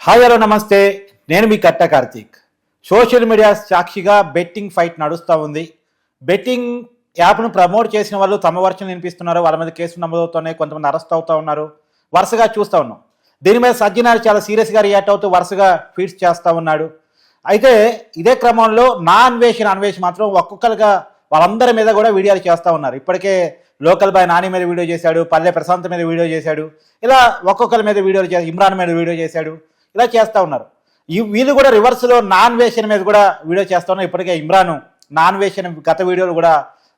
Hi hello నమస్తే. నేను మీ కట్ట కార్తీక్. సోషల్ మీడియా సాక్షిగా బెట్టింగ్ ఫైట్ నడుస్తూ ఉంది. బెట్టింగ్ యాప్ను ప్రమోట్ చేసిన వాళ్ళు తమ వర్షం వినిపిస్తున్నారు. వాళ్ళ మీద కేసులు నమోదవుతున్నాయి. కొంతమంది అరెస్ట్ అవుతూ ఉన్నారు. వరుసగా చూస్తూ ఉన్నాం. దీని మీద సజ్జనారు చాలా సీరియస్గా రియాక్ట్ అవుతూ వరుసగా ఫీడ్స్ చేస్తూ ఉన్నాడు. అయితే ఇదే క్రమంలో నా అన్వేషణ అన్వేషణ మాత్రం ఒక్కొక్కరుగా వాళ్ళందరి మీద కూడా వీడియోలు చేస్తూ ఉన్నారు. ఇప్పటికే లోకల్ బాయ్ నాని మీద వీడియో చేశాడు పల్లె ప్రశాంత్ మీద వీడియో చేశాడు ఇలా ఒక్కొక్కరి మీద వీడియోలు చేశాడు ఇమ్రాన్ మీద వీడియో చేశాడు. ఇలా చేస్తూ ఉన్నారు. ఈ వీళ్ళు కూడా రివర్స్లో నాన్ వేషన్ మీద కూడా వీడియో చేస్తూ ఉన్నారు. ఇప్పటికే ఇమ్రాన్ నాన్ వేషన్ గత వీడియోలు కూడా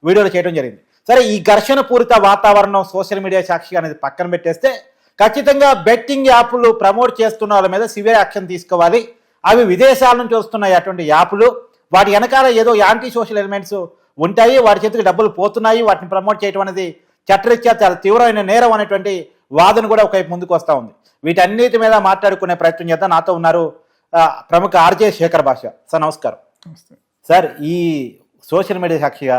వీడియోలు చేయడం జరిగింది. సరే ఈ ఘర్షణ పూరిత వాతావరణం సోషల్ మీడియా సాక్షిగా అనేది పక్కన పెట్టేస్తే ఖచ్చితంగా బెట్టింగ్ యాప్లు ప్రమోట్ చేస్తున్న వాళ్ళ మీద సివియర్ యాక్షన్ తీసుకోవాలి. అవి విదేశాల నుంచి వస్తున్నాయి అటువంటి యాప్లు వాటి వెనకాల ఏదో యాంటీ సోషల్ ఎలిమెంట్స్ ఉంటాయి. వాటి చేతికి డబ్బులు పోతున్నాయి. వాటిని ప్రమోట్ చేయడం అనేది చట్టరీత్యా చాలా తీవ్రమైన నేరం అనేటువంటి వాదన కూడా ఒకవైపు ముందుకు వస్తూ ఉంది. వీటన్నిటి మీద మాట్లాడుకునే ప్రయత్నం చేద్దాం నాతో ఉన్నారు ప్రముఖ ఆర్జే శేఖర్ భాష. సార్ నమస్కారం. సార్ ఈ సోషల్ మీడియా సాక్షిగా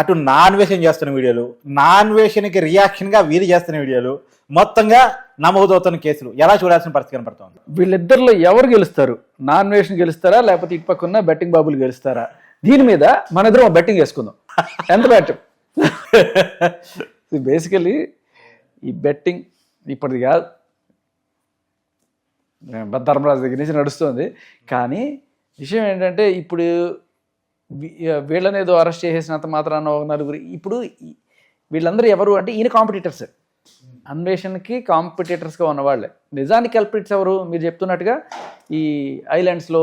అటు నాన్ వేషన్ చేస్తున్న వీడియోలు నాన్ వేషన్కి రియాక్షన్గా వీరు చేస్తున్న వీడియోలు మొత్తంగా నమోదవుతున్న కేసులు. ఎలా చూడాల్సిన పరిస్థితి కనపడుతోంది? వీళ్ళిద్దరిలో ఎవరు గెలుస్తారు? నాన్ వేషన్ గెలుస్తారా? లేకపోతే ఇటు పక్కన బెట్టింగ్ బాబులు గెలుస్తారా? దీని మీద మన ఇద్దరం బెట్టింగ్ వేసుకుందాం. ఎంత బెట్ బేసికలీ ఈ బెట్టింగ్ ఇప్పటిది కాదు. ధర్మరాజు దగ్గర నుంచి నడుస్తుంది. కానీ విషయం ఏంటంటే ఇప్పుడు వీళ్ళనేదో వీళ్ళని ఏదో అరెస్ట్ చేసేసినంత మాత్రాన ఒక నలుగురు ఇప్పుడు వీళ్ళందరూ ఎవరు అంటే ఈయన కాంపిటీటర్స్ అన్వేషణకి కాంపిటీటర్స్గా ఉన్నవాళ్ళే. నిజానికి కల్పిట్స్ ఎవరు? మీరు చెప్తున్నట్టుగా ఈ ఐలాండ్స్లో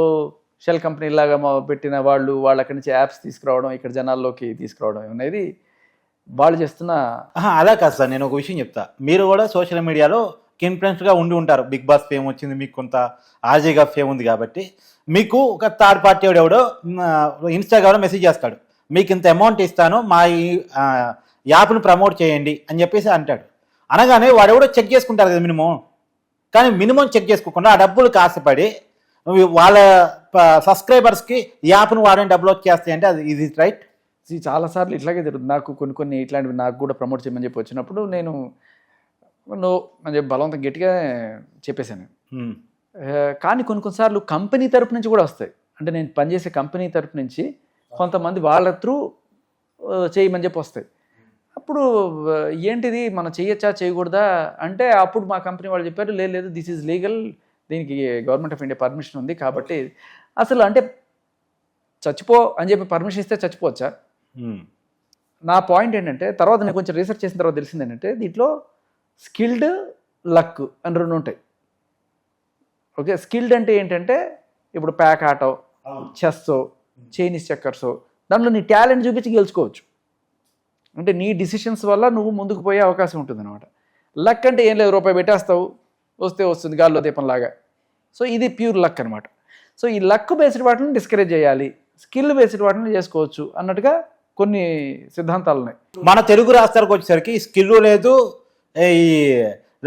షెల్ కంపెనీ లాగా పెట్టిన వాళ్ళు వాళ్ళు అక్కడి నుంచి యాప్స్ తీసుకురావడం ఇక్కడ జనాల్లోకి తీసుకురావడం అనేది వాళ్ళు చేస్తున్న అలా కాదు సార్ నేను ఒక విషయం చెప్తా. మీరు కూడా సోషల్ మీడియాలో ఇన్ఫ్లుయెన్స్గా ఉండి ఉంటారు. బిగ్ బాస్ ఫేమ్ వచ్చింది మీకు కొంత ఆజీగా ఫేమ్ ఉంది కాబట్టి. మీకు ఒక థర్డ్ పార్టీ ఎవడెవడో ఇన్స్టాగ్రామ్లో మెసేజ్ చేస్తాడు. మీకు ఇంత అమౌంట్ ఇస్తాను మా ఈ యాప్ను ప్రమోట్ చేయండి అని చెప్పేసి అంటాడు. అనగానే వాడెవడో చెక్ చేసుకుంటారు కదా మినిమం కానీ మినిమం చెక్ చేసుకోకుండా ఆ డబ్బులు కాసపడి వాళ్ళ సబ్స్క్రైబర్స్కి యాప్ను వాడని డబ్బులు వచ్చేస్తాయి అంటే అది ఇది రైట్ చాలాసార్లు ఇట్లాగే జరుగుతుంది. నాకు కొన్ని కొన్ని ఇట్లాంటివి నాకు కూడా ప్రమోట్ చేయమని చెప్పి వచ్చినప్పుడు నేను నో అని చెప్పి బలవంతం గట్టిగా చెప్పేశాను. కానీ కొన్ని కొన్నిసార్లు కంపెనీ తరపు నుంచి కూడా వస్తాయి. అంటే నేను పనిచేసే కంపెనీ తరపు నుంచి కొంతమంది వాళ్ళ త్రూ చేయమని చెప్పి వస్తాయి. అప్పుడు ఏంటిది? మనం చేయొచ్చా? చేయకూడదా? అంటే అప్పుడు మా కంపెనీ వాళ్ళు చెప్పారు లేదు లేదు దిస్ ఈజ్ లీగల్ దీనికి గవర్నమెంట్ ఆఫ్ ఇండియా పర్మిషన్ ఉంది కాబట్టి అసలు అంటే చచ్చిపో అని చెప్పి పర్మిషన్ ఇస్తే చచ్చిపోవచ్చా? నా పాయింట్ ఏంటంటే తర్వాత నేను కొంచెం రీసెర్చ్ చేసిన తర్వాత తెలిసింది ఏంటంటే దీంట్లో స్కిల్డ్ లక్ అని రెండు ఉంటాయి. ఓకే స్కిల్డ్ అంటే ఏంటంటే ఇప్పుడు pack auto chess Chinese checkers దాంట్లో నీ టాలెంట్ చూపించి గెలుచుకోవచ్చు. అంటే నీ డిసిషన్స్ వల్ల నువ్వు ముందుకు పోయే అవకాశం ఉంటుంది అనమాట లక్ అంటే ఏం లేదు రూపాయి పెట్టేస్తావు వస్తే వస్తుంది గాల్లో దీపంలాగా. సో ఇది ప్యూర్ లక్ అనమాట సో ఈ లక్ బేస్డ్ వాటిని డిస్కరేజ్ చేయాలి. స్కిల్ బేస్డ్ వాటిని చేసుకోవచ్చు అన్నట్టుగా కొన్ని సిద్ధాంతాలు ఉన్నాయి మన తెలుగు రాష్ట్రాలకు వచ్చేసరికి స్కిల్ లేదు ఈ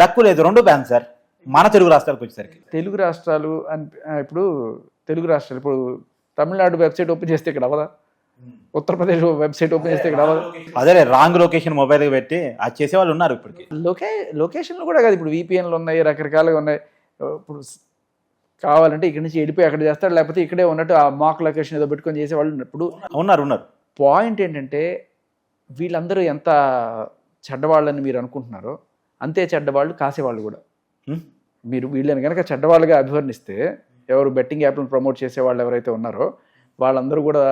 లక్కు లేదు రెండు బ్యాన్ సార్. మన తెలుగు రాష్ట్రాలకు వచ్చేసరికి. తెలుగు రాష్ట్రాలు అని ఇప్పుడు తెలుగు రాష్ట్రాలు ఇప్పుడు తమిళనాడు వెబ్సైట్ ఓపెన్ చేస్తే ఇక్కడ అవ్వదా? ఉత్తరప్రదేశ్ వెబ్సైట్ ఓపెన్ చేస్తే ఇక్కడ అదే రాంగ్ లొకేషన్ మొబైల్ పెట్టి అది చేసే వాళ్ళు ఉన్నారు ఇప్పటికి. లొకే లొకేషన్లు కూడా కాదు ఇప్పుడు VPN లు ఉన్నాయి రకరకాలుగా ఉన్నాయి. ఇప్పుడు కావాలంటే ఇక్కడి నుంచి వెళ్ళిపోయి అక్కడ చేస్తాడు లేకపోతే ఇక్కడే ఉన్నట్టు ఆ మాక్ లొకేషన్ ఏదో పెట్టుకొని చేసేవాళ్ళు. ఇప్పుడు ఉన్నారు ఉన్నారు. పాయింట్ ఏంటంటే వీళ్ళందరూ ఎంత చెడ్డవాళ్ళని మీరు అనుకుంటున్నారో అంతే చెడ్డవాళ్ళు కాసేవాళ్ళు కూడా? మీరు వీళ్ళని కనుక చెడ్డవాళ్ళుగా అభివర్ణిస్తే ఎవరు బెట్టింగ్ యాప్లను ప్రమోట్ చేసే వాళ్ళు ఎవరైతే ఉన్నారో వాళ్ళందరూ కూడా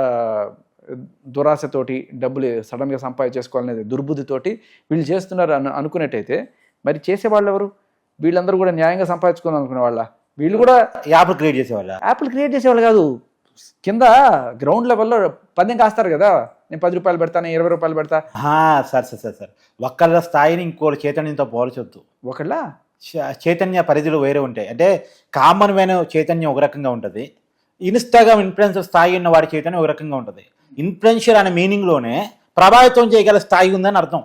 దురాశతోటి డబ్బులు సడన్గా సంపాదించేసుకోవాలనేది దుర్బుద్ధితోటి వీళ్ళు చేస్తున్నారు అను అనుకున్నట్టయితే మరి చేసేవాళ్ళు ఎవరు? వీళ్ళందరూ కూడా న్యాయంగా సంపాదించుకోవాలి అనుకునే వాళ్ళ? వీళ్ళు కూడా యాప్ క్రియేట్ చేసేవాళ్ళ? యాప్లు క్రియేట్ చేసేవాళ్ళు కాదు. కింద గ్రౌండ్ లెవెల్లో పందెం కాస్తారు కదా. నేను పది రూపాయలు పెడతాను ఇరవై రూపాయలు పెడతా. Sir sir sir sir. ఒక్కళ్ళ స్థాయిని ఇంకోటి చైతన్యంతో పోల్చొద్దు. ఒకళ్ళ? చైతన్య పరిధులు వేరే ఉంటాయి. అంటే కామన్ వేన చైతన్యం ఒక రకంగా ఉంటుంది. ఇన్స్టాగ్రామ్ ఇన్ఫ్లుయెన్సర్ స్థాయి ఉన్న వాడి చైతన్యం ఒక రకంగా ఉంటుంది. ఇన్ఫ్లుయెన్షియర్ అనే మీనింగ్లోనే ప్రభావితం చేయగల స్థాయి ఉందని అర్థం.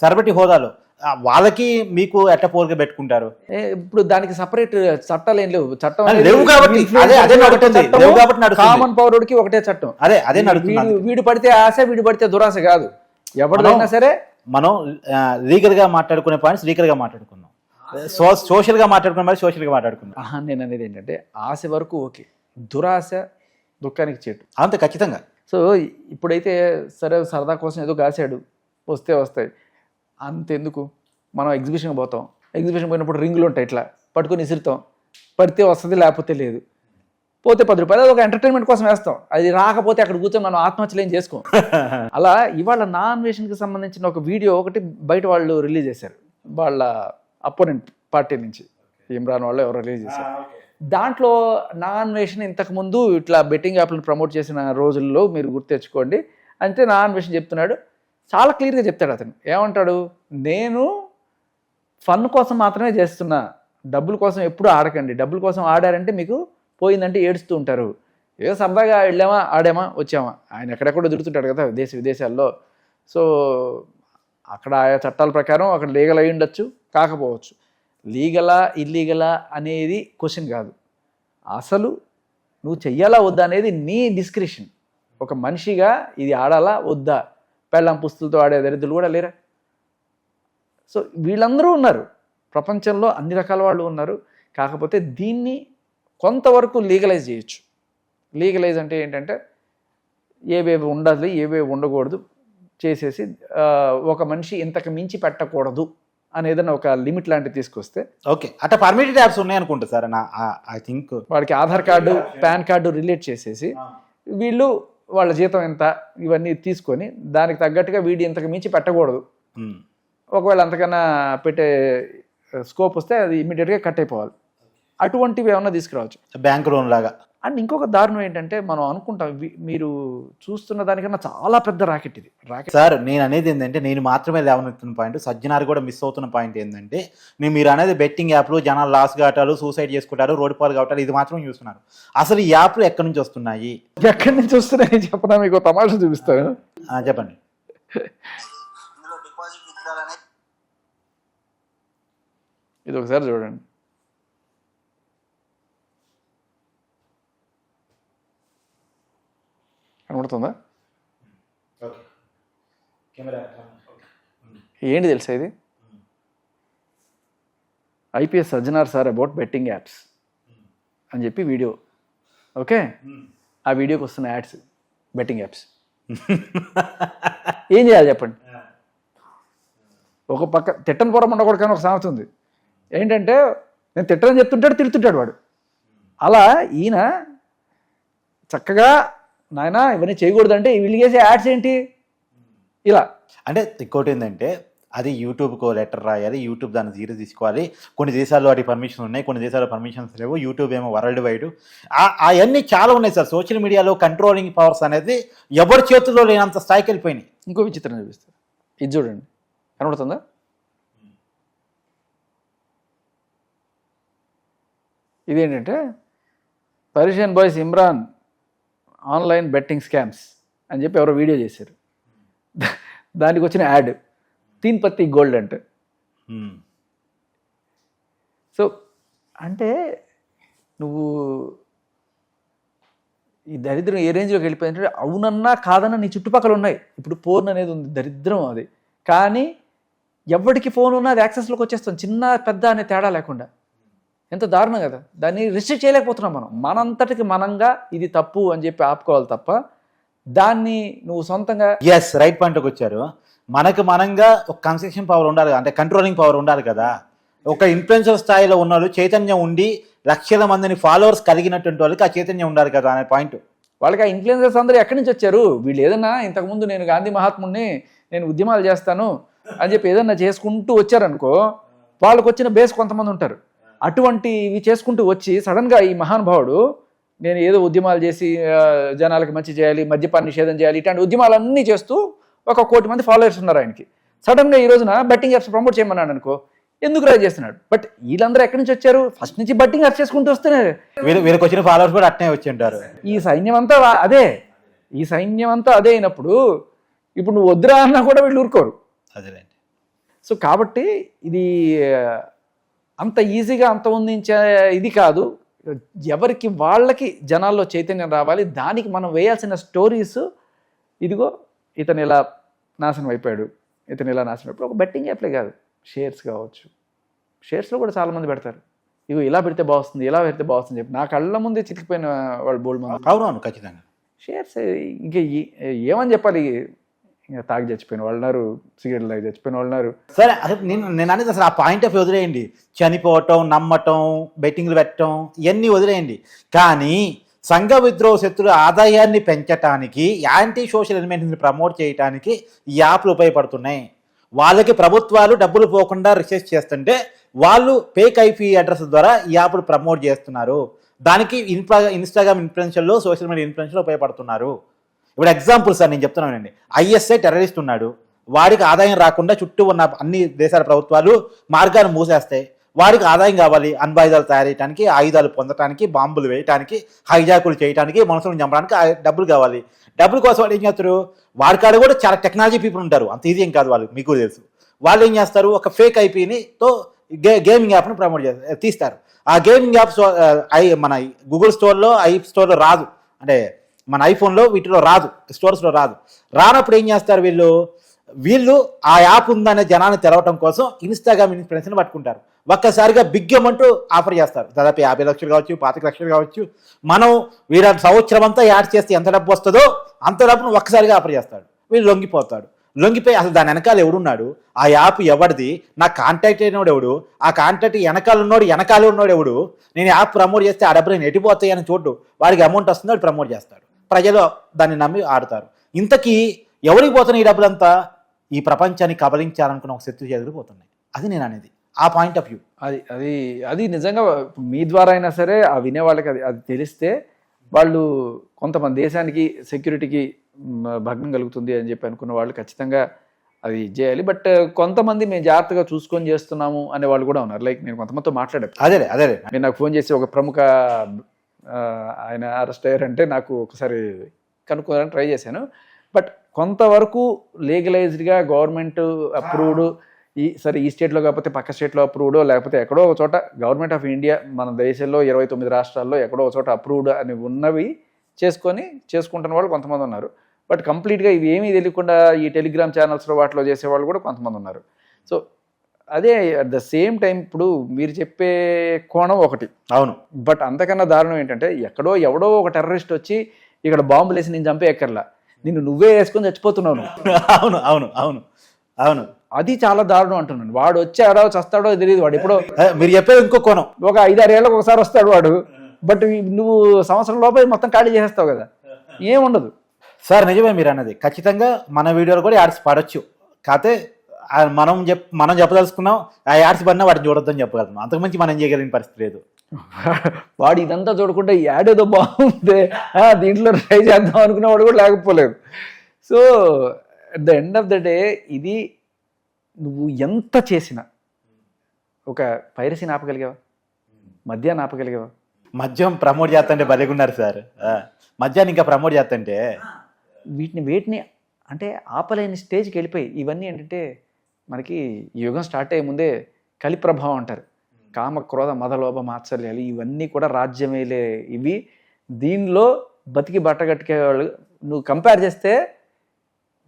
సరబటి హోదాలో. వాళ్ళకి మీకు ఎట్ట పోలిక పెట్టుకుంటారు? ఏ, ఇప్పుడు దానికి సపరేట్ చట్టాలు ఏం లేవు. చట్టం లేవు కాబట్టి, అదే- అదే నడుస్తుంది. లేవు కాబట్టి నడుస్తుంది. కామన్ పౌరుడికి ఒకటే చట్టం. అదే అదే వీడు నడుస్తుంది వీడు పడితే ఆశ వీడు పడితే దురాశ కాదు. ఎవరిదైనా సరే. మనం లీగల్గా మాట్లాడుకునే పాయింట్స్ లీగల్గా మాట్లాడుకుందాం సో సోషల్గా మాట్లాడుకున్న మరి సోషల్గా మాట్లాడుకున్నాం ఆహా నేను అనేది ఏంటంటే ఆశ వరకు ఓకే. దురాశ దుఃఖానికి చేటు. అంతే ఖచ్చితంగా. సో ఇప్పుడైతే సరే సరదా కోసం ఏదో కాశాడు వస్తే వస్తాయి. అంతెందుకు? మనం ఎగ్జిబిషన్కి పోతాం. ఎగ్జిబిషన్ పోయినప్పుడు రింగులు ఉంటాయి ఇట్లా. పట్టుకొని ఇసురుతాం. పడితే వస్తుంది లేకపోతే లేదు. పోతే పది రూపాయలు. అది ఒక ఎంటర్టైన్మెంట్ కోసం వేస్తాం. అది రాకపోతే అక్కడ కూర్చొని మనం ఆత్మహత్యలు ఏం చేసుకోం. అలా ఇవాళ నాన్ వేషన్కి సంబంధించిన ఒక వీడియో ఒకటి బయట వాళ్ళు రిలీజ్ చేశారు. వాళ్ళ అపోనెంట్ పార్టీ నుంచి. ఇమ్రాన్ వాళ్ళు ఎవరు రిలీజ్ చేశారు. దాంట్లో నాన్ వేషన్ ఇంతకు ముందు ఇట్లా బెట్టింగ్ యాప్లను ప్రమోట్ చేసిన రోజుల్లో మీరు గుర్తు తెచ్చుకోండి. అంటే నాన్ వేషన్ చెప్తున్నాడు చాలా క్లియర్గా చెప్తాడు అతను. ఏమంటాడు? నేను ఫన్ కోసం మాత్రమే చేస్తున్నా. డబ్బుల కోసం ఎప్పుడు ఆడకండి. డబ్బుల కోసం ఆడారంటే మీకు పోయిందంటే ఏడుస్తూ ఉంటారు. ఏదో సరదాగా వెళ్ళామా ఆడామా వచ్చామా? ఆయన ఎక్కడెక్కడో తిరుగుతుంటాడు కదా దేశ విదేశాల్లో. సో అక్కడ ఆయా చట్టాల ప్రకారం అక్కడ లీగల్ అయి ఉండొచ్చు కాకపోవచ్చు. లీగలా ఇల్లీగలా అనేది క్వశ్చన్ కాదు. అసలు నువ్వు చెయ్యాలా వద్దా అనేది నీ డిస్క్రిప్షన్. ఒక మనిషిగా ఇది ఆడాలా వద్దా? పెళ్ళం పుస్తులతో ఆడే దరిద్రులు కూడా లేరా? సో వీళ్ళందరూ ఉన్నారు. ప్రపంచంలో అన్ని రకాల వాళ్ళు ఉన్నారు. కాకపోతే దీన్ని కొంతవరకు లీగలైజ్ చేయొచ్చు. లీగలైజ్ అంటే ఏంటంటే ఏవేవి ఉండాలి ఏవేవి ఉండకూడదు చేసేసి ఒక మనిషి ఇంతకు మించి పెట్టకూడదు అని ఏదైనా ఒక లిమిట్ లాంటివి తీసుకొస్తే ఓకే అట్లా పర్మిటెడ్ యాప్స్ ఉన్నాయి అనుకుంటా సార్ నా ఐ థింక్ వాడికి Aadhaar card PAN card relate చేసేసి వీళ్ళు వాళ్ళ జీతం ఎంత ఇవన్నీ తీసుకొని దానికి తగ్గట్టుగా వీడి ఇంతకు మించి పెట్టకూడదు. ఒకవేళ అంతకన్నా పెట్టే స్కోప్ వస్తే అది ఇమీడియట్గా కట్ అయిపోవాలి. అటువంటివి ఏమన్నా తీసుకురావచ్చు. బ్యాంక్ లోన్ లాగా. అండ్ ఇంకొక దారుణం ఏంటంటే మనం అనుకుంటాం మీరు చూస్తున్న దానికన్నా చాలా పెద్ద రాకెట్ ఇది. రాకెట్ సార్ నేను అనేది ఏంటంటే నేను మాత్రమే లేవనెత్తున్న పాయింట్ సజ్జనార్ కూడా మిస్ అవుతున్న పాయింట్ ఏంటంటే నేను మీరు అనేది బెట్టింగ్ యాప్లు జనాలు లాస్ కావటాలు సూసైడ్ చేసుకుంటారు రోడ్డు పాలు కావటాలు ఇది మాత్రం చూస్తున్నారు. అసలు ఈ యాప్లు ఎక్కడి నుంచి వస్తున్నాయి? ఎక్కడి నుంచి వస్తున్నాయి? చెప్పనా? మీకు తమాషా చూపిస్తాను. ఆ, చెప్పండి. ఇది ఒకసారి చూడండి. కనబడుతుందా? ఏంటి తెలుసా ఇది? IPS Sajjanar sir about betting apps అని చెప్పి వీడియో. ఓకే? ఆ వీడియోకి వస్తున్న యాడ్స్ బెట్టింగ్ యాప్స్. ఏం చేయాలి చెప్పండి? ఒక పక్క తిట్టని పొరం ఉండకూడదు కానీ ఒక సామెత ఉంది. ఏంటంటే నేను తిట్టని చెప్తుంటాడు తిడుతుంటాడు వాడు. అలా ఈయన చక్కగా నాయన ఇవన్నీ చేయకూడదంటే వీళ్ళు చేసే యాడ్స్ ఏంటి? ఇలా. అంటే ఇంకోటి ఏంటంటే అది యూట్యూబ్కో లెటర్ రాయాలి యూట్యూబ్ దాన్ని సీరియస్ తీసుకోవాలి. కొన్ని దేశాల్లో వాటి పర్మిషన్ ఉన్నాయి కొన్ని దేశాల్లో పర్మిషన్స్ లేవు. యూట్యూబ్ ఏమో వరల్డ్ వైడ్. అవన్నీ చాలా ఉన్నాయి సార్. సోషల్ మీడియాలో కంట్రోలింగ్ పవర్స్ అనేది ఎవరి చేతుల్లో లేనంత స్థాయికి వెళ్ళిపోయినాయి. ఇంకో విచిత్రం చూపిస్తారు ఇది చూడండి. కనబడుతుందా? ఇదేంటంటే Persian boys Imran online betting scams అని చెప్పి ఎవరో వీడియో చేశారు. దానికి వచ్చిన యాడ్ తీన్ పత్తి గోల్డ్ అంటే. సో అంటే నువ్వు ఈ దరిద్రం ఏ రేంజ్లోకి వెళ్ళిపోయిందంటే అవునన్నా కాదన్నా నీ చుట్టుపక్కల ఉన్నాయి. ఇప్పుడు ఫోన్ అనేది ఉంది దరిద్రం అది. కానీ ఎవరికి ఫోన్ ఉన్నా అది యాక్సెస్లోకి వచ్చేస్తుంది. చిన్న పెద్ద అనే తేడా లేకుండా. ఎంత దారుణం కదా. దాన్ని రిస్ట్రిక్ట్ చేయలేకపోతున్నాం మనం. మనంతటికి మనంగా ఇది తప్పు అని చెప్పి ఆపుకోవాలి తప్ప దాన్ని నువ్వు సొంతంగా ఎస్ రైట్ పాయింట్కి వచ్చారు. మనకు మనంగా ఒక కన్స్ట్రక్షన్ పవర్ ఉండాలి అంటే కంట్రోలింగ్ పవర్ ఉండాలి కదా. ఒక ఇన్ఫ్లుయెన్సర్ స్థాయిలో ఉన్న వాళ్ళు చైతన్యం ఉండి లక్షల మందిని ఫాలోవర్స్ కలిగినటువంటి వాళ్ళకి ఆ చైతన్యం ఉండాలి కదా అనే పాయింట్ వాళ్ళకి ఆ ఇన్ఫ్లుయెన్సర్స్ అందరూ ఎక్కడి నుంచి వచ్చారు? వీళ్ళు ఏదన్నా ఇంతకుముందు నేను గాంధీ మహాత్ముడిని నేను ఉద్యమాలు చేస్తాను అని చెప్పి ఏదన్నా చేసుకుంటూ వచ్చారనుకో వాళ్ళకి వచ్చిన బేస్ కొంతమంది ఉంటారు. అటువంటి ఇవి చేసుకుంటూ వచ్చి సడన్గా ఈ మహానుభావుడు నేను ఏదో ఉద్యమాలు చేసి జనాలకి మంచి చేయాలి మద్యపాన నిషేధం చేయాలి ఇట్లాంటి ఉద్యమాలన్నీ చేస్తూ ఒక కోటి మంది ఫాలోవర్స్ ఉన్నారు ఆయనకి. సడన్గా ఈ రోజున బెట్టింగ్ యాప్స్ ప్రమోట్ చేయమన్నాడు అనుకో ఎందుకు రా చేస్తున్నాడు? బట్ వీళ్ళందరూ ఎక్కడి నుంచి వచ్చారు? ఫస్ట్ నుంచి బెట్టింగ్ యాప్స్ చేసుకుంటూ వస్తున్నారు. వీళ్ళ వీళ్ళకి వచ్చిన ఫాలోవర్స్ కూడా అట్నే వచ్చి ఉంటారు. ఈ సైన్యం అంతా అదే ఈ సైన్యం అంతా అదే అయినప్పుడు ఇప్పుడు నువ్వు వద్దురా అన్నా కూడా వీళ్ళు ఊరుకోరు. అదేలేండి. సో కాబట్టి ఇది అంత ఈజీగా అంత ఉందించే ఇది కాదు. ఎవరికి వాళ్ళకి జనాల్లో చైతన్యం రావాలి. దానికి మనం వేయాల్సిన స్టోరీస్ ఇదిగో ఇతను ఇలా నాశనం అయిపోయాడు. ఇతను ఇలా నాశనం అయిపోయాడు. ఒక బెట్టింగ్ యాప్లే కాదు. షేర్స్ కావచ్చు. షేర్స్లో కూడా చాలామంది పెడతారు. ఇగో ఇలా పెడితే బాగుస్తుంది ఇలా పెడితే బాగుస్తుంది చెప్పి. నా కళ్ళ ముందే చితికిపోయిన వాళ్ళు బోల్డ్ మంది. అవునవును ఖచ్చితంగా. షేర్స్ ఇంకా ఏమని చెప్పాలి? ఇంకా తాగి చచ్చిపోయిన వాళ్ళు ఉన్నారు సిగరెట్లు తాగి చచ్చిపోయిన వాళ్ళు ఉన్నారు. సరే అసలు నేను నేను అనేది అసలు ఆ పాయింట్ ఆఫ్ వదిలేయండి. చనిపోవటం నమ్మటం బెట్టింగ్లు పెట్టడం ఇవన్నీ వదిలేయండి. కానీ సంఘ విద్రోహ శక్తుల ఆదాయాన్ని పెంచటానికి యాంటీ సోషల్ ఎలిమెంట్స్ని ప్రమోట్ చేయడానికి ఈ యాప్లు ఉపయోగపడుతున్నాయి. వాళ్ళకి ప్రభుత్వాలు డబ్బులు పోకుండా రీసెర్చ్ చేస్తుంటే వాళ్ళు పే కైఫీ అడ్రస్ ద్వారా ఈ యాప్లు ప్రమోట్ చేస్తున్నారు. దానికి ఇన్స్టా ఇన్స్టాగ్రామ్ ఇన్ఫ్లుయెన్షన్లో సోషల్ మీడియా ఇన్ఫ్లుయెన్షన్లో ఉపయోగపడుతున్నారు. ఇప్పుడు ఎగ్జాంపుల్ సార్ నేను చెప్తున్నానండి. ఐఎస్ఐ టెర్రరిస్ట్ ఉన్నాడు. వాడికి ఆదాయం రాకుండా చుట్టూ ఉన్న అన్ని దేశాల ప్రభుత్వాలు మార్గాలు మూసేస్తాయి. వాడికి ఆదాయం కావాలి అణ్వాయుధాలు తయారు చేయడానికి ఆయుధాలు పొందడానికి బాంబులు వేయడానికి హైజాకులు చేయడానికి మనుషులను చంపడానికి డబ్బులు కావాలి. డబ్బుల కోసం వాడు ఏం చేస్తారు వాడి కాడ కూడా చాలా టెక్నాలజీ పీపుల్ ఉంటారు. అంత ఈజీ ఏం కాదు వాళ్ళు మీకు తెలుసు. వాళ్ళు ఏం చేస్తారు? ఒక ఫేక్ ఐపీనితో గే గేమింగ్ యాప్ను ప్రమోట్ చేస్తారు తీస్తారు. ఆ గేమింగ్ యాప్ ఐ మన గూగుల్ స్టోర్లో ఐ స్టోర్లో రాదు. అంటే మన ఐఫోన్లో వీటిలో రాదు స్టోర్స్లో రాదు. రానప్పుడు ఏం చేస్తారు వీళ్ళు? వీళ్ళు ఆ యాప్ ఉందనే జనాన్ని తెరవటం కోసం ఇన్స్టాగ్రామ్ ఇన్ఫ్లుయెన్స్ని పట్టుకుంటారు. ఒక్కసారిగా బిగ్ అమౌంట్ ఆఫర్ చేస్తారు. దాదాపు యాభై లక్షలు కావచ్చు పాతిక లక్షలు కావచ్చు. మనం వీళ్ళ సంవత్సరం అంతా యాడ్ చేస్తే ఎంత డబ్బు వస్తుందో అంత డబ్బును ఒక్కసారిగా ఆఫర్ చేస్తాడు. వీళ్ళు లొంగిపోతాడు. లొంగిపోయి అసలు దాని వెనకాల ఎవడున్నాడు? ఆ యాప్ ఎవరిది నా కాంటాక్ట్ అయినోడు ఎవడు? ఆ కాంటాక్ట్ వెనకాల ఉన్నోడు వెనకాల ఉన్నోడు ఎవడు? నేను యాప్ ప్రమోట్ చేస్తే ఆ డబ్బులు నేను ఎటుపోతాయి అని చూడు వాడికి అమౌంట్ వస్తుందో ప్రమోట్ చేస్తాడు. ప్రజలు దాన్ని నమ్మి ఆడతారు. ఇంతకీ ఎవరికి పోతున్నాయి ఈ డబ్బులంతా? ఈ ప్రపంచాన్ని కబలించాలనుకున్న ఒక శత్రు చేతులు పోతున్నాయి. అది నేను అనేది. ఆ పాయింట్ ఆఫ్ వ్యూ అది అది అది నిజంగా మీ ద్వారా అయినా సరే ఆ వినే వాళ్ళకి అది అది తెలిస్తే వాళ్ళు కొంతమంది దేశానికి సెక్యూరిటీకి భగ్నం కలుగుతుంది అని చెప్పి అనుకున్న వాళ్ళు ఖచ్చితంగా అది చేయాలి. బట్ కొంతమంది మేము జాగ్రత్తగా చూసుకొని చేస్తున్నాము అనే వాళ్ళు కూడా ఉన్నారు. లైక్ నేను కొంతమందితో మాట్లాడాను. అదేలే అదేలే. మీరు నాకు ఫోన్ చేసి ఒక ప్రముఖ ఆయన అరెస్ట్ అయ్యారంటే నాకు ఒకసారి కనుక్కోవాలని ట్రై చేశాను. బట్ కొంతవరకు లీగలైజ్డ్గా గవర్నమెంట్ అప్రూవ్డ్ ఈ సరే ఈ స్టేట్లో కాకపోతే పక్క స్టేట్లో అప్రూవ్డో లేకపోతే ఎక్కడో ఒక చోట గవర్నమెంట్ ఆఫ్ ఇండియా మన దేశంలో ఇరవై తొమ్మిది రాష్ట్రాల్లో ఎక్కడో ఒక చోట అప్రూవ్డ్ అని ఉన్నవి చేసుకొని చేసుకుంటున్న వాళ్ళు కొంతమంది ఉన్నారు. బట్ కంప్లీట్గా ఇవి ఏమీ తెలియకుండా ఈ టెలిగ్రామ్ ఛానల్స్లో వాటిలో చేసేవాళ్ళు కూడా కొంతమంది ఉన్నారు. సో అదే అట్ ద సేమ్ టైం ఇప్పుడు మీరు చెప్పే కోణం ఒకటి. అవును. బట్ అంతకన్నా దారుణం ఏంటంటే ఎక్కడో ఎవడో ఒక టెర్రరిస్ట్ వచ్చి ఇక్కడ బాంబులు వేసి నేను చంపే ఎక్కర్లా నిన్ను నువ్వే వేసుకొని చచ్చిపోతున్నావు నువ్వు. అవును అవును అవును అవును. అది చాలా దారుణం అంటున్నాను వాడు వచ్చాడో చస్తాడో తెలియదు వాడు. ఎప్పుడో అదే, మీరు చెప్పేది ఇంకో కోణం. ఒక ఐదారు ఏళ్ళకి ఒకసారి వస్తాడు వాడు. బట్ నువ్వు సంవత్సరం లోపల మొత్తం ఖాళీ చేసేస్తావు కదా. ఏముండదు. సార్ నిజమే మీరు అన్నది. ఖచ్చితంగా మన వీడియోలు కూడా యాడ్స్ పడవచ్చు కాకపోతే ఆ మనం చెప్ మనం చెప్పదలుచుకున్నాం ఆ యాడ్స్ పడినా వాటిని చూడొద్దని చెప్పగలుగుతున్నాం. అంతకుమించి మనం చేయగలిగిన పరిస్థితి లేదు. వాడు ఇదంతా చూడకుండా యాడ్ ఏదో బాగుంది. దీంట్లో ట్రై చేద్దాం అనుకునేవాడు కూడా లేకపోలేదు so at the end of the day ఇది నువ్వు ఎంత చేసినా ఒక పైరసీని ఆపగలిగావా మద్యాన్ని ఆపగలిగావా మద్యం ప్రమోట్ చేస్తుంటే బలిగున్నారు సార్. మద్యాన్ని ఇంకా ప్రమోట్ చేస్తుంటే వీటిని వేటిని అంటే ఆపలేని స్టేజ్కి వెళ్ళిపోయి ఇవన్నీ ఏంటంటే మనకి యుగం స్టార్ట్ అయ్యే ముందే కలి ప్రభావం అంటారు. కామ క్రోధ మదలోభ మాత్సర్యాలు ఇవన్నీ కూడా రాజ్యమేలే. ఇవి దీనిలో బతికి బట్టగట్టుకే వాళ్ళు నువ్వు కంపేర్ చేస్తే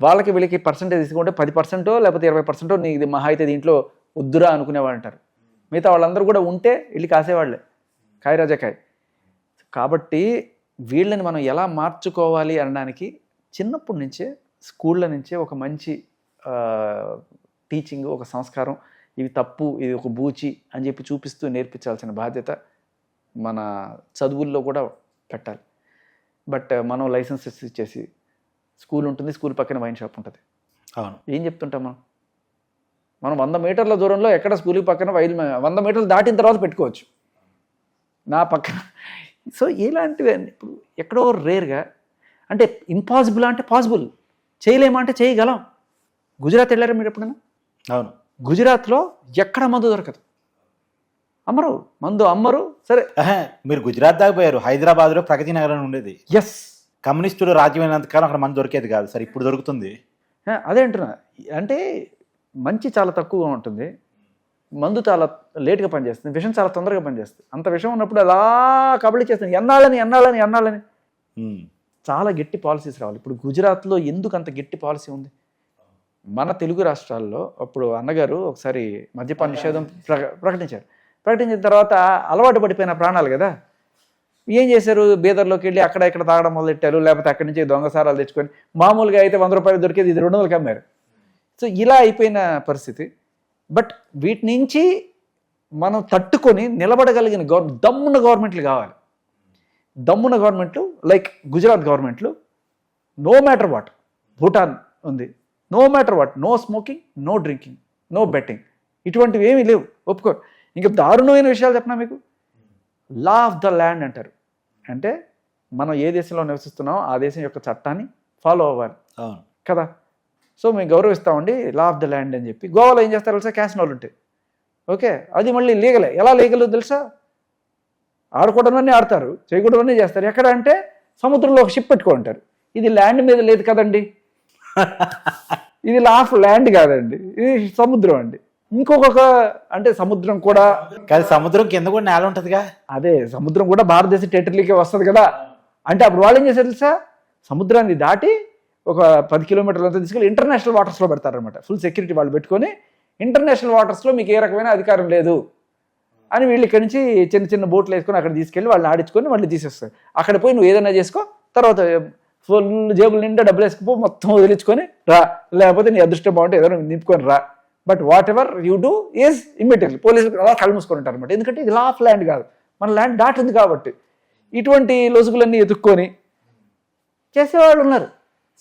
వాళ్ళకి వీళ్ళకి పర్సంటేజ్ తీసుకుంటే పది పర్సెంటో లేకపోతే ఇరవై పర్సెంటో నీది మహా అయితే దీంట్లో వద్దురా అనుకునేవాళ్ళు అంటారు. మిగతా వాళ్ళందరూ కూడా ఉంటే వెళ్ళి కాసేవాళ్ళే. కాయ కాయ్. కాబట్టి వీళ్ళని మనం ఎలా మార్చుకోవాలి అనడానికి చిన్నప్పటి నుంచే స్కూళ్ళ నుంచే ఒక మంచి టీచింగ్ ఒక సంస్కారం ఇవి తప్పు ఇది ఒక బూచి అని చెప్పి చూపిస్తూ నేర్పించాల్సిన బాధ్యత మన చదువుల్లో కూడా పెట్టాలి. బట్ మనం లైసెన్సెస్ ఇచ్చేసి స్కూల్ ఉంటుంది స్కూల్ పక్కన వైన్ షాప్ ఉంటుంది. అవును. ఏం చెప్తుంటాం మనం? మనం వంద మీటర్ల దూరంలో ఎక్కడ స్కూల్కి పక్కన వైల్ వంద మీటర్లు దాటిన తర్వాత పెట్టుకోవచ్చు. నా పక్కన సో ఇలాంటివి ఇప్పుడు ఎక్కడో రేర్గా అంటే ఇంపాసిబుల్ అంటే పాసిబుల్ చేయలేమా అంటే చేయగలం. గుజరాత్ వెళ్ళారా మీరు ఎప్పుడైనా? అవును. గుజరాత్లో ఎక్కడ మందు దొరకదు. అమ్మరు మందు అమ్మరు సరే. మీరు గుజరాత్ దాకా పోయారు. హైదరాబాద్లో ప్రగతి నగరం అని ఉండేది. ఎస్. కమ్యూనిస్టులు రాజ్యమైనంత కాలం అక్కడ మంది దొరికేది కాదు. సార్ ఇప్పుడు దొరుకుతుంది. అదే అంటున్నా. అంటే మంచి చాలా తక్కువగా ఉంటుంది. మందు చాలా లేట్గా పనిచేస్తుంది. విషం చాలా తొందరగా పనిచేస్తుంది. అంత విషం ఉన్నప్పుడు అలా కబళి చేస్తుంది. ఎన్నాళ్ళని ఎన్నాళ్ళని ఎన్నాళ్ళని. చాలా గట్టి పాలసీస్ రావాలి. ఇప్పుడు గుజరాత్లో ఎందుకు అంత గట్టి పాలసీ ఉంది? మన తెలుగు రాష్ట్రాల్లో అప్పుడు అన్నగారు ఒకసారి మద్యపాన నిషేధం ప్రక- ప్రకటించారు. ప్రకటించిన తర్వాత అలవాటు పడిపోయిన ప్రాణాలు కదా. ఏం చేశారు? బీదర్లోకి వెళ్ళి అక్కడ ఇక్కడ తాగడం మొదలెట్టారు? లేకపోతే అక్కడి నుంచి దొంగసారాలు తెచ్చుకొని మామూలుగా అయితే వంద రూపాయలు దొరికేది ఇది రెండు వందలకి అమ్మారు. సో ఇలా అయిపోయిన పరిస్థితి. బట్ వీటి నుంచి మనం తట్టుకొని నిలబడగలిగిన గవర్ దమ్మున్న గవర్నమెంట్లు కావాలి. దమ్మున గవర్నమెంట్లు లైక్ గుజరాత్ గవర్నమెంట్లు నో మ్యాటర్ వాట్ భూటాన్ ఉంది. No matter what no smoking no drinking no betting ఇటువంటివి ఏమీ లేవు. ఒప్పుకో. ఇంకా దారుణమైన విషయాలు చెప్పనా మీకు? లా ఆఫ్ ద ల్యాండ్ అంటారు. అంటే మనం ఏ దేశంలో నివసిస్తున్నామో ఆ దేశం యొక్క చట్టాన్ని ఫాలో అవ్వాలి. కదా? సో మేము గౌరవిస్తామండి లా ఆఫ్ ద ల్యాండ్ అని చెప్పి. గోవాలో ఏం చేస్తారు తెలుసా? క్యాసినోలు ఉంటాయి. ఓకే? అది మళ్ళీ లీగలే ఎలా లీగల్ తెలుసా? ఆడుకోవడమన్నీ ఆడతారు చేయకూడదన్నీ చేస్తారు. ఎక్కడ అంటే సముద్రంలో ఒక షిప్ పెట్టుకుంటారు ఇది ల్యాండ్ మీద లేదు కదండి. ఇది లా ఆఫ్ ల్యాండ్ కాదండి. ఇది సముద్రం అండి. ఇంకొక అంటే సముద్రం కూడా కానీ సముద్రం కింద కూడా నేల ఉంటుందిగా. అదే సముద్రం కూడా భారతదేశ టెరిటరీకే వస్తుంది కదా. అంటే అప్పుడు వాళ్ళు ఏం చేశారు తెలుసా? సముద్రాన్ని దాటి ఒక పది కిలోమీటర్ల అంతా తీసుకెళ్ళి ఇంటర్నేషనల్ వాటర్స్లో పెడతారనమాట ఫుల్ సెక్యూరిటీ వాళ్ళు పెట్టుకొని ఇంటర్నేషనల్ వాటర్స్లో మీకు ఏ రకమైన అధికారం లేదు అని వీళ్ళు ఇక్కడి నుంచి చిన్న చిన్న బోట్లు వేసుకొని అక్కడ తీసుకెళ్ళి వాళ్ళని ఆడించుకొని మళ్ళీ తీసేస్తారు. అక్కడ పోయి నువ్వు ఏదైనా చేసుకో తర్వాత ఫుల్ జేబులు నిండా డబ్బులు వేసుకుపో మొత్తం వదిలించుకొని రా. లేకపోతే నీ అదృష్టం బాగుంటే ఏదైనా నింపుకొని రా. But whatever you do is immediately పోలీసులు అలా కళ్ళు మూసుకొని ఉంటారు అనమాట ఎందుకంటే ఇది లా ఆఫ్ ల్యాండ్ కాదు. మన ల్యాండ్ దాటింది కాబట్టి. ఇటువంటి లొసుగులన్నీ ఎదుక్కొని చేసేవాళ్ళు ఉన్నారు.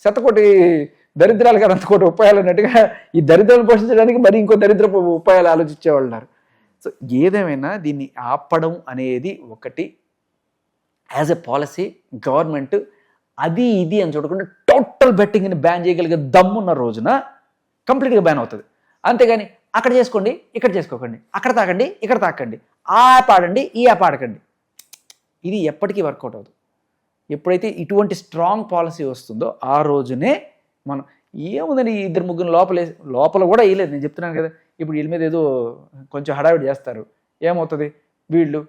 శతకోటి దరిద్రాలు కదా అంతకోటి ఉపాయాలు అన్నట్టుగా ఈ దరిద్రాలు పోషించడానికి మరి ఇంకో దరిద్ర ఉపాయాలు ఆలోచించేవాళ్ళు ఉన్నారు. సో ఏదేమైనా దీన్ని ఆపడం అనేది ఒకటి. యాజ్ ఎ పాలసీ గవర్నమెంట్ అది ఇది అని చూడకుండా టోటల్ బెట్టింగ్ని బ్యాన్ చేయగలిగే దమ్మున్న రోజున కంప్లీట్గా బ్యాన్ అవుతుంది. అంతేగాని అక్కడ చేసుకోండి ఇక్కడ చేసుకోకండి అక్కడ తాకండి ఇక్కడ తాకండి ఆ యాప్ ఆడండి ఈ యాప్ ఆడకండి. ఇది ఎప్పటికీ వర్కౌట్ అవ్వదు. ఎప్పుడైతే ఇటువంటి స్ట్రాంగ్ పాలసీ వస్తుందో ఆ రోజునే మనం ఏముందని ఇద్దరు ముగ్గురు లోపలే లోపల కూడా వేయలేదు. నేను చెప్తున్నాను కదా ఇప్పుడు వీళ్ళ మీద ఏదో కొంచెం హడావిడి చేస్తారు. ఏమవుతుంది? వీళ్ళు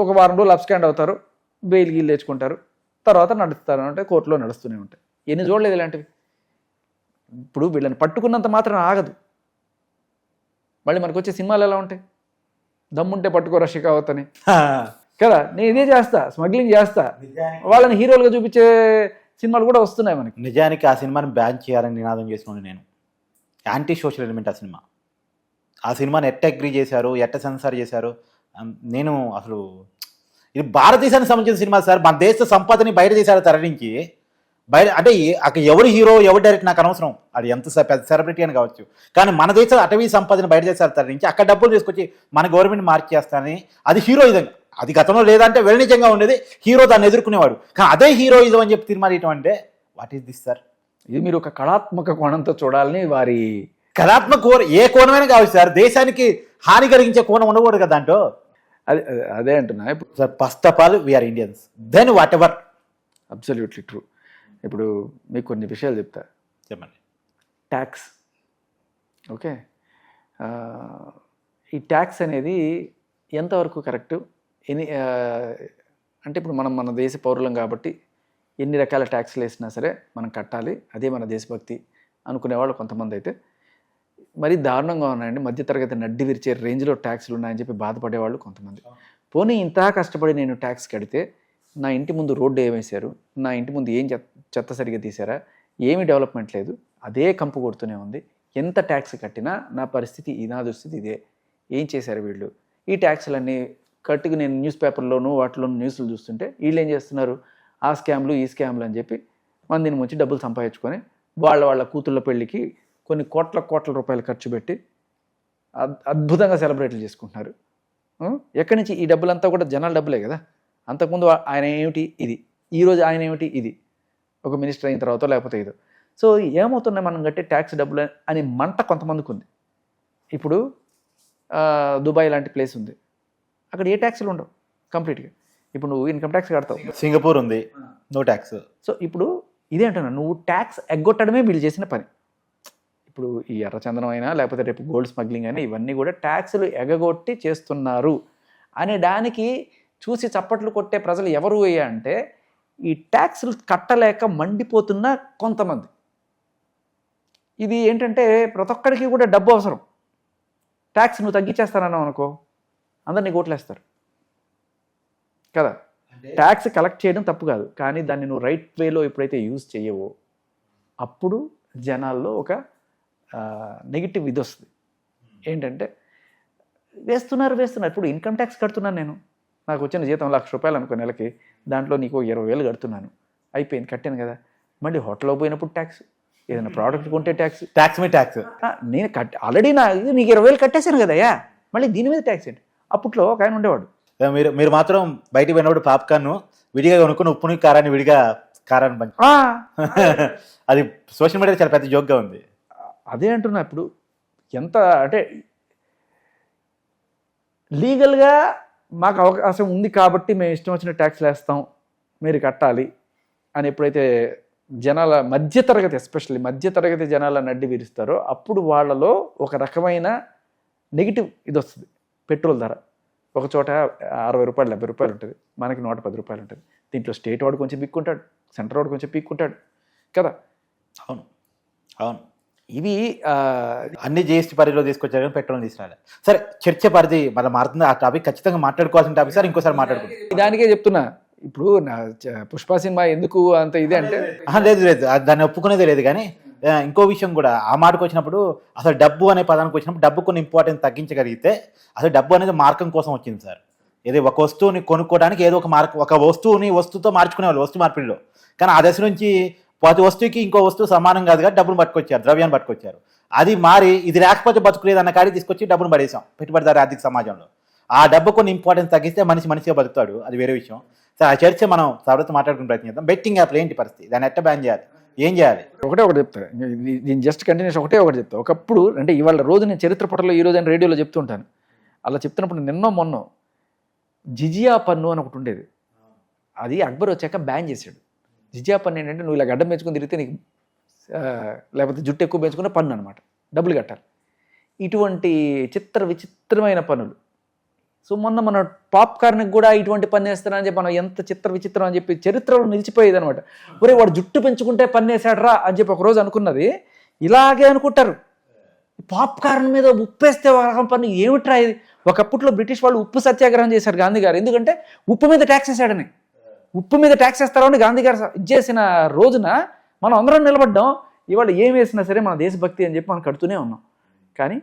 ఒక వారం రోజులు అప్స్కాండ్ అవుతారు బెయిల్ గీలు తెచ్చుకుంటారు. తర్వాత నడుస్తారు అంటే కోర్టులో నడుస్తూనే ఉంటాయి. ఎన్ని చూడలేదు ఇలాంటివి? ఇప్పుడు వీళ్ళని పట్టుకున్నంత మాత్రం ఆగదు. మళ్ళీ మనకు వచ్చే సినిమాలు ఎలా ఉంటాయి? దమ్ముంటే పట్టుకోరా షికావత్ అని కదా? నేను ఇదే చేస్తా స్మగ్లింగ్ చేస్తా. వాళ్ళని హీరోలుగా చూపించే సినిమాలు కూడా వస్తున్నాయి మనకి. నిజానికి ఆ సినిమాని బ్యాన్ చేయాలని నినాదం చేసినాను నేను. యాంటీ సోషల్ ఎలిమెంట్ ఆ సినిమా. ఆ సినిమాని ఎట్ట అగ్రీ చేశారు? ఎట్ట సెన్సార్ చేశారు? నేను అసలు ఇది భారతదేశానికి సంబంధించిన సినిమా సార్. మన దేశ సంపదని బయట దేశాలు తరలించి బయట అంటే అక్కడ ఎవరు హీరో ఎవరు డైరెక్ట్ నాకు అనవసరం. అది ఎంత పెద్ద సెలబ్రిటీ అని కావచ్చు. కానీ మన దేశ అటవీ సంపదని బయట దేశాలు తరలించి అక్కడ డబ్బులు తీసుకొచ్చి మన గవర్నమెంట్ మార్చేస్తానని అది హీరోయిజం. అది గతంలో లేదంటే వెళనిజంగా ఉండేది. హీరో దాన్ని ఎదుర్కొనేవాడు. కానీ అదే హీరోయిజం అని చెప్పి తీర్మానం అంటే వాట్ ఈస్ దిస్ సార్ ఇది మీరు ఒక కళాత్మక కోణంతో చూడాలని వారి కళాత్మక కోణ ఏ కోణమైనా కావచ్చు సార్ దేశానికి హాని కలిగించే కోణం ఉండకూడదు కదా దాంట్లో. అదే అదే- అదే అంటున్నా. ఇప్పుడు sir first of all we are Indians then whatever absolutely true ఇప్పుడు మీకు కొన్ని విషయాలు చెప్తా. చెప్పండి. Tax okay. ఆ, ఈ ట్యాక్స్ అనేది ఎంతవరకు కరెక్టు? ఎన్ని అంటే ఇప్పుడు మనం మన దేశ పౌరులం కాబట్టి ఎన్ని రకాల ట్యాక్స్లు వేసినా సరే మనం కట్టాలి. అదే మన దేశభక్తి అనుకునే వాళ్ళు కొంతమంది అయితే మరి దారుణంగా ఉన్నాయండి. మధ్యతరగతి నడ్డి విరిచే రేంజ్లో ట్యాక్స్లు ఉన్నాయని చెప్పి బాధపడేవాళ్ళు కొంతమంది. పోనీ ఇంత కష్టపడి నేను ట్యాక్స్ కడితే నా ఇంటి ముందు రోడ్డు ఏమేశారు? నా ఇంటి ముందు ఏం చెత్త చెత్త సరిగా తీసారా ఏమీ డెవలప్మెంట్ లేదు. అదే కంపు కొడుతూనే ఉంది. ఎంత ట్యాక్స్ కట్టినా నా పరిస్థితి నా దుస్థితి ఇదే. ఏం చేశారు వీళ్ళు? ఈ ట్యాక్స్లన్నీ కట్టుకు నేను న్యూస్ పేపర్లోను వాటిలోను న్యూస్లు చూస్తుంటే వీళ్ళు ఏం చేస్తున్నారు? ఆ స్కామ్లు ఈ స్కామ్లు అని చెప్పి మందిని ముంచి డబ్బులు సంపాదించుకొని వాళ్ళ వాళ్ళ కూతుళ్ళ పెళ్ళికి కొన్ని కోట్ల కోట్ల రూపాయలు ఖర్చు పెట్టి అద్- అద్భుతంగా సెలబ్రేట్లు చేసుకుంటున్నారు? ఎక్కడి నుంచి? ఈ డబ్బులంతా కూడా జనాల డబ్బులే కదా. అంతకుముందు ఆయన ఏమిటి? ఇది. ఈరోజు ఆయన ఏమిటి? ఇది. ఒక మినిస్టర్ అయిన తర్వాత లేకపోతే ఇది సో ఏమవుతున్నాయి మనం కట్టే ట్యాక్స్ డబ్బులు అని మంట కొంతమందికి ఉంది. ఇప్పుడు దుబాయ్ లాంటి ప్లేస్ ఉంది. అక్కడ ఏ ట్యాక్స్లు ఉండవు కంప్లీట్గా. ఇప్పుడు నువ్వు ఇన్కమ్ ట్యాక్స్ కడతావు. సింగపూర్ ఉంది. No tax. సో ఇప్పుడు ఇదే అంటున్నా. నువ్వు ట్యాక్స్ ఎగ్గొట్టడమే వీళ్ళు చేసిన పని. ఇప్పుడు ఈ ఎర్రచందనం అయినా లేకపోతే రేపు గోల్డ్ స్మగ్లింగ్ అయినా ఇవన్నీ కూడా ట్యాక్సులు ఎగగొట్టి చేస్తున్నారు. అనే దానికి చూసి చప్పట్లు కొట్టే ప్రజలు ఎవరు అంటే ఈ ట్యాక్సులు కట్టలేక మండిపోతున్న కొంతమంది. ఇది ఏంటంటే ప్రతి ఒక్కడికి కూడా డబ్బు అవసరం. ట్యాక్స్ నువ్వు తగ్గించేస్తానన్నావు అనుకో అందరు నీకు ఓట్లేస్తారు కదా ట్యాక్స్ కలెక్ట్ చేయడం తప్పు కాదు. కానీ దాన్ని నువ్వు రైట్ వేలో ఎప్పుడైతే యూజ్ చేయవో అప్పుడు జనాల్లో ఒక నెగిటివ్ ఇది వస్తుంది. ఏంటంటే వేస్తున్నారు వేస్తున్నారు. ఇప్పుడు ఇన్కమ్ ట్యాక్స్ కడుతున్నాను నేను. నాకు వచ్చిన జీతం లక్ష రూపాయలు అనుకో నెలకి దాంట్లో నీకు ఇరవై వేలు కడుతున్నాను. అయిపోయింది కట్టాను కదా. మళ్ళీ హోటల్లో పోయినప్పుడు ట్యాక్స్ ఏదైనా ప్రోడక్ట్ కొంటే ట్యాక్స్ ట్యాక్స్ మీ ట్యాక్స్ నేను కట్ ఆల్రెడీ నా ఇది నీకు ఇరవై వేలు కట్టేశాను కదయ్యా మళ్ళీ దీని మీద ట్యాక్స్ ఏంటి? అప్పట్లో ఒక ఆయన ఉండేవాడు. మీరు మీరు మాత్రం బయటికి పోయినప్పుడు పాప్కార్న్ విడిగా కొనుక్కుని ఉప్పుని కారాన్ని విడిగా కారాన్ని పంచి "ఆ, అది సోషల్ మీడియా చాలా పెద్ద జోక్గా ఉంది. అదే అంటున్నా ఇప్పుడు ఎంత అంటే లీగల్గా మాకు అవకాశం ఉంది కాబట్టి మేము ఇష్టం వచ్చిన ట్యాక్స్లు వేస్తాం మీరు కట్టాలి అని ఎప్పుడైతే జనాల మధ్యతరగతి ఎస్పెషల్లీ మధ్యతరగతి జనాల నడ్డి విరుస్తారో అప్పుడు వాళ్ళలో ఒక రకమైన నెగిటివ్ ఇది వస్తుంది పెట్రోల్ ధర. ఒక చోట అరవై రూపాయలు డెబ్బై రూపాయలు ఉంటుంది మనకి నూట పది రూపాయలు ఉంటుంది. దీంట్లో స్టేట్ వాడు కొంచెం పీక్కుంటాడు సెంటర్ వాడు కొంచెం పీక్కుంటాడు కదా? అవును అవును. ఇవి అన్ని జిఎస్టీ పరిధిలో తీసుకొచ్చారు కానీ పెట్రోల్ తీసుకురాలి. సరే చర్చ పరిధి మన మారుతుంది. ఆ టాపిక్ ఖచ్చితంగా మాట్లాడుకోవాల్సిన టాపిక్ సార్ ఇంకోసారి మాట్లాడుకుంటాం దానికే చెప్తున్నా. ఇప్పుడు నా పుష్ప సినిమా ఎందుకు అంత ఇదే అంటే లేదు లేదు. దాన్ని ఒప్పుకునేది లేదు కానీ ఇంకో విషయం కూడా. ఆ మాటకు వచ్చినప్పుడు అసలు డబ్బు అనే పదానికి వచ్చినప్పుడు డబ్బు కొన్ని ఇంపార్టెన్స్ తగ్గించగలిగితే అసలు డబ్బు అనేది మార్గం కోసం వచ్చింది సార్. ఇది ఒక వస్తువుని కొనుక్కోవడానికి ఏదో ఒక మార్క్ ఒక వస్తువుని వస్తువుతో మార్చుకునేవాళ్ళు వస్తువు మార్పిడిలో. కానీ ఆ దశ నుంచి ప్రతి వస్తువుకి ఇంకో వస్తువు సమానం కాదు కాబట్టి డబ్బులు పట్టుకొచ్చారు ద్రవ్యాన్ని పట్టుకొచ్చారు. అది మారి ఇది లేకపోతే బతుకులేదు అన్న కాడికి తీసుకొచ్చి డబ్బును పడేసాం పెట్టుబడిదారు ఆర్థిక సమాజంలో. ఆ డబ్బు కొన్ని ఇంపార్టెన్స్ తగ్గిస్తే మనిషి మనిషిగా బతుకుతాడు అది వేరే విషయం. సరే ఆ చర్చ మనం తర్వాత మాట్లాడుకుని ప్రయత్నం చేద్దాం. బెట్టింగ్ యాప్లు ఏంటి పరిస్థితి? దాన్ని ఎట్ట బ్యాన్ చేయాలి? ఏం చేయాలి? ఒకటే ఒకటి చెప్తా. నేను జస్ట్ కంటిన్యూస్ ఒకటే ఒకటి చెప్తా. ఒకప్పుడు అంటే ఇవాళ రోజు నేను చరిత్ర పటంలో ఈ రోజు నేను రేడియోలో చెప్తుంటాను అలా చెప్తున్నప్పుడు నిన్నో మొన్నో జిజియా పన్ను అని ఒకటి ఉండేది. అది అక్బర్ వచ్చాక బ్యాన్ చేశాడు. జిజియా పన్ను ఏంటంటే నువ్వు ఇలా గడ్డం పెంచుకుని తిరిగితే నీకు లేకపోతే జుట్టు ఎక్కువ పెంచుకునే పన్ను అనమాట డబ్బులు కట్టాలి. ఇటువంటి చిత్ర విచిత్రమైన పనులు. సో మొన్న మన పాప్కార్న్కి కూడా ఇటువంటి పని వేస్తారని చెప్పి మనం ఎంత చిత్ర విచిత్రం అని చెప్పి చరిత్రలో నిలిచిపోయేది అనమాట ఒరే వాడు జుట్టు పెంచుకుంటే పని వేసాడరా అని చెప్పి ఒకరోజు అనుకున్నది. ఇలాగే అనుకుంటారు. పాప్కార్న్ మీద ఉప్పేస్తే ఒక రకం పన్ను ఏమిట్రా ఇది? ఒకప్పట్లో బ్రిటిష్ వాళ్ళు ఉప్పు సత్యాగ్రహం చేశారు గాంధీ గారు. ఎందుకంటే ఉప్పు మీద ట్యాక్స్ వేసాడని ఉప్పు మీద ట్యాక్స్ వేస్తారని గాంధీ గారు ఇది చేసిన రోజున మనం అందరం నిలబడ్డాం. ఇవాళ ఏం వేసినా సరే మన దేశభక్తి అని చెప్పి మనం కడుతూనే ఉన్నాం. కానీ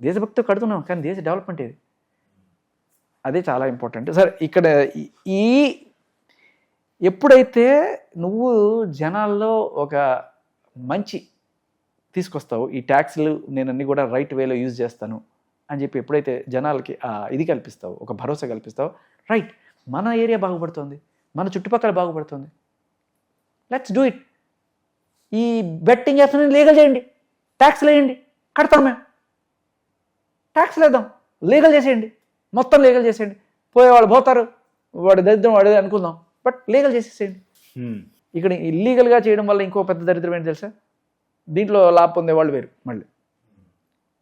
దేశభక్తితో కడుతున్నాం కానీ దేశ డెవలప్మెంట్ ఏది? అదే చాలా ఇంపార్టెంట్ సరే ఇక్కడ ఈ- ఎప్పుడైతే నువ్వు జనాల్లో ఒక మంచి తీసుకొస్తావు ఈ ట్యాక్స్లు నేను అన్ని కూడా రైట్ వేలో యూజ్ చేస్తాను అని చెప్పి ఎప్పుడైతే జనాలకి ఇది కల్పిస్తావు ఒక భరోసా కల్పిస్తావు రైట్ మన ఏరియా బాగుపడుతుంది మన చుట్టుపక్కల బాగుపడుతుంది. లెట్స్ డూ ఇట్ ఈ బెట్టింగ్ యాప్స్ని లీగల్ చేయండి ట్యాక్స్లు వేయండి కడతాం మేము. ట్యాక్స్ వేద్దాం లీగల్ చేసేయండి మొత్తం లీగల్ చేసేయండి. పోయేవాళ్ళు పోతారు వాడు దరిద్రం వాడు అనుకుందాం బట్ లీగల్ చేసేసేయండి. హ్మ్. ఇక్కడ ఇల్లీగల్గా చేయడం వల్ల ఇంకో పెద్ద దరిద్రం ఏంటి తెలుసా? దీంట్లో లాభ పొందేవాళ్ళు వేరు మళ్ళీ.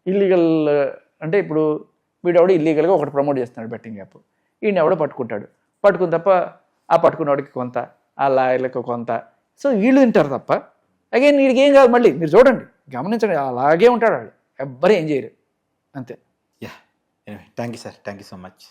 ఇల్లీగల్ అంటే ఇప్పుడు వీడెవడు ఇల్లీగల్గా ఒకటి ప్రమోట్ చేస్తున్నాడు బెట్టింగ్ యాప్. ఈయన ఎవడో పట్టుకుంటాడు. పట్టుకుని తప్ప ఆ పట్టుకున్నవాడికి కొంత ఆ లాయర్లకు కొంత. సో వీళ్ళు తింటారు తప్ప. అగైన్ వీడికి ఏం కాదు మళ్ళీ మీరు చూడండి గమనించండి అలాగే ఉంటాడు వాడు. ఎవ్వరు ఏం చేయరు. అంతే. Yeah thank you sir thank you so much